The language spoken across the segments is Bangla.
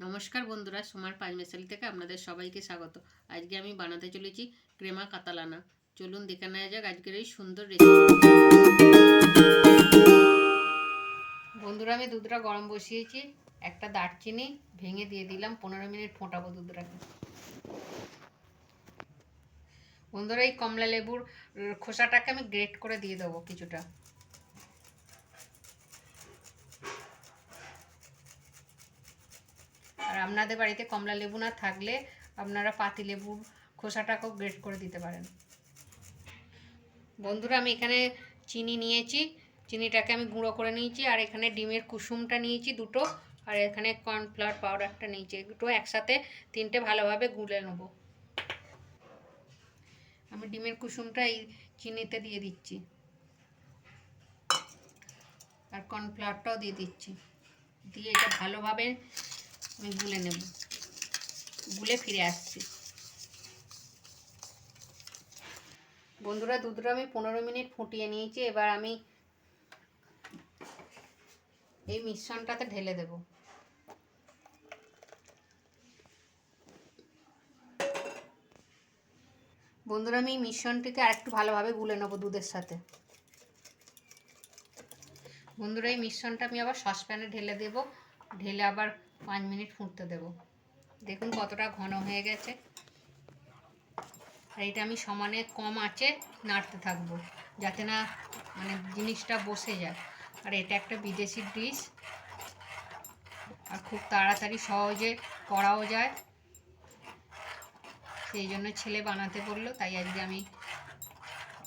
নমস্কার বন্ধুরা, সোমার পাঁচ মেশালি থেকে আপনাদের সবাইকে স্বাগত। আজকে আমি বানাতে চলেছি ক্রেমা কাতালানা। চলুন দেখে নেওয়া যাক আজকের এই সুন্দর রেসিপি বন্ধুরা, আমি দুধটা গরম বসিয়েছি, একটা দারচিনি ভেঙে দিয়ে দিলাম, পনেরো মিনিট ফোটাবো দুধটাকে। বন্ধুরা, এই কমলা লেবুর খোসাটাকে আমি গ্রেট করে দিয়ে দেবো কিছুটা। আপনাদের বাড়িতে কমলা লেবু না থাকলে আপনারা পাতি লেবুর খোসাটাকেও গ্রেট করে দিতে পারেন। বন্ধুরা, আমি এখানে চিনি নিয়েছি, চিনিটাকে আমি গুঁড়ো করে নিয়েছি, আর এখানে ডিমের কুসুমটা নিয়েছি দুটো, আর এখানে কর্নফ্লাওয়ার পাউডারটা নিয়েছি। দুটো একসাথে তিনটে ভালোভাবে গুলে নেব। আমি ডিমের কুসুমটা এই চিনিতে দিয়ে দিচ্ছি। আর কর্নফ্লাওয়ারটাও দিয়ে দিচ্ছি। দিয়ে এটা ভালোভাবে আমি গুলে নেব। গুলে ফিরে আসছি। বন্ধুরা, দুধটা আমি পনেরো মিনিট ফুটিয়ে নিয়েছি। এবার আমি এই মিশ্রণটাতে ঢেলে দেব। বন্ধুরা, আমি এই মিশ্রণটিকে আরেকটু ভালোভাবে গুলে নেব দুধের সাথে। বন্ধুরা, এই মিশ্রণটা আমি আবার সসপ্যানে ঢেলে দেব। ঢেলে আবার পাঁচ মিনিট ফুটতে দেব। দেখুন কতটা ঘন হয়ে গেছে। আর এটা আমি সমানে কম আঁচে নাড়তে থাকব, যাতে না মানে জিনিসটা বসে যায়। আর এটা একটা বিদেশি ডিশ, আর খুব তাড়াতাড়ি সহজে করাও যায়। সেই জন্য ছেলে বানাতে বলল, তাই আজকে আমি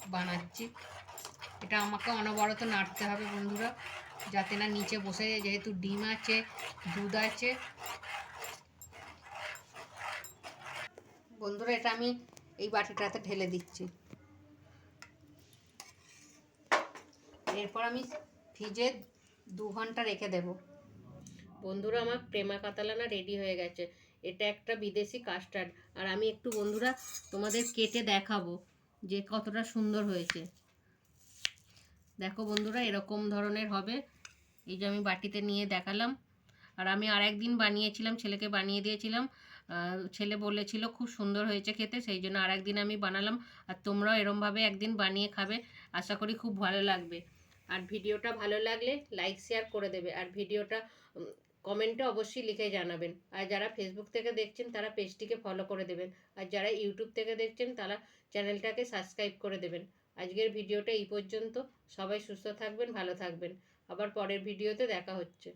বানাচ্ছি। এটা আমাকে অনবরত নাড়তে হবে বন্ধুরা, যাতে না নিচে বসে যায়। যেহেতু ডিম আছে, দুধ আছে। বন্ধুরা, এটা আমি এই বাটিটাতে ঢেলে দিচ্ছি। এরপর আমি ফ্রিজে দু ঘণ্টা রেখে দেব। বন্ধুরা, আমার প্রেমা কাতালানা রেডি হয়ে গেছে। এটা একটা বিদেশি কাস্টার্ড। আর আমি একটু বন্ধুরা তোমাদের কেটে দেখাবো যে কতটা সুন্দর হয়েছে। দেখো বন্ধুরা, এরকম ধরনের হবে। এই যে আমি বাটিতে নিয়ে দেখালাম। আর আমি আর একদিন বানিয়েছিলাম, ছেলেকে বানিয়ে দিয়েছিলাম। ছেলে বলেছিল খুব সুন্দর হয়েছে খেতে, সেই জন্য আর একদিন আমি বানালাম। আর তোমরাও এরমভাবে একদিন বানিয়ে খাবে। আশা করি খুব ভালো লাগবে। আর ভিডিওটা ভালো লাগলে লাইক, শেয়ার করে দেবে। আর ভিডিওটা কমেন্টে অবশ্যই লিখে জানাবেন। আর যারা ফেসবুক থেকে দেখছেন, তারা পেজটিকে ফলো করে দেবেন। আর যারা ইউটিউব থেকে দেখছেন, তারা চ্যানেলটাকে সাবস্ক্রাইব করে দেবেন। আজকের ভিডিওটা এই পর্যন্ত। সবাই সুস্থ থাকবেন ভালো থাকবেন। আবার পরের ভিডিওতে দেখা হচ্ছে।